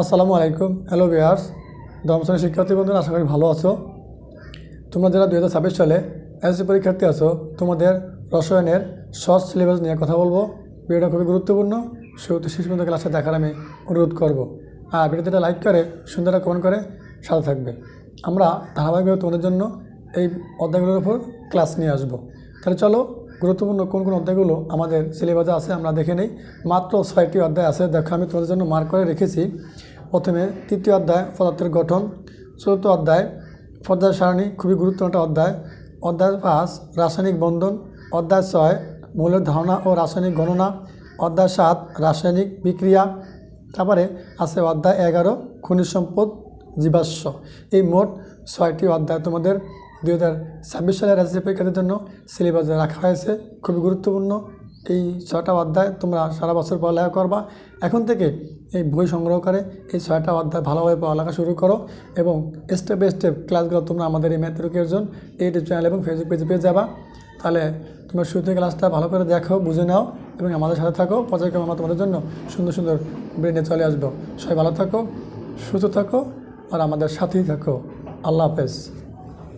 আসসালামু আলাইকুম। হ্যালো দশম শ্রেণির শিক্ষার্থী বন্ধুরা, আশা করি ভালো আছো। তোমরা যারা দু হাজার ছাব্বিশ সালে এসএসসি পরীক্ষার্থী আছো, তোমাদের রসায়নের সহজ সিলেবাস নিয়ে কথা বলব। ভিডিওটা খুবই গুরুত্বপূর্ণ। শুরুতে শেষ পর্যন্ত ক্লাসে দেখার আমি অনুরোধ করব। আর ভিডিওটা লাইক করে, সুন্দর কমেন্ট করে সাথে থাকবে। আমরা ধারাবাহিকভাবে তোমাদের জন্য এই অধ্যায়গুলোর উপর ক্লাস নিয়ে আসব। তাহলে চলো গুরুত্বপূর্ণ কোন কোন অধ্যায়গুলো আমাদের সিলেবাসে আছে আমরা দেখে নেই। মাত্র ছয়টি অধ্যায় আছে। দেখো, আমি তোমাদের জন্য মার্ক করে রেখেছি। প্রথমে তৃতীয় অধ্যায়, পদার্থের গঠন। চতুর্থ অধ্যায় পর্যায় সারণী, খুবই গুরুত্বপূর্ণ একটা অধ্যায়। অধ্যায় পাঁচ, রাসায়নিক বন্ধন। অধ্যায় ছয়, মৌলের ধারণা ও রাসায়নিক গণনা। অধ্যায় সাত, রাসায়নিক বিক্রিয়া। তারপরে আছে অধ্যায় এগারো, খনিজ সম্পদ, জীবাশ্ম। এই মোট ছয়টি অধ্যায় তোমাদের দুই হাজার ছাব্বিশ সালের রাজ্য পরীক্ষাদের জন্য সিলেবাস রাখা হয়েছে। খুবই গুরুত্বপূর্ণ। এই ছয়টা অধ্যায় তোমরা সারা বছর পড়ালেখা করবা। এখন থেকে এই বই সংগ্রহ করে এই ছয়টা অধ্যায় ভালোভাবে পড়ালেখা শুরু করো এবং স্টেপ বাই স্টেপ ক্লাসগুলো তোমরা আমাদের এই ম্যাথরুকের জন্য ইউটিউব চ্যানেল এবং ফেসবুক পেজে পেয়ে যাবা। তাহলে তোমরা শুরুতে ক্লাসটা ভালো করে দেখো, বুঝে নাও এবং আমাদের সাথে থাকো। পর্যায়ক্রমে আমরা তোমাদের জন্য সুন্দর সুন্দর ব্রেনে চলে আসব। সবাই ভালো থাকো, সুস্থ থাকো, আর আমাদের সাথেই থাকো। আল্লাহ হাফেজ।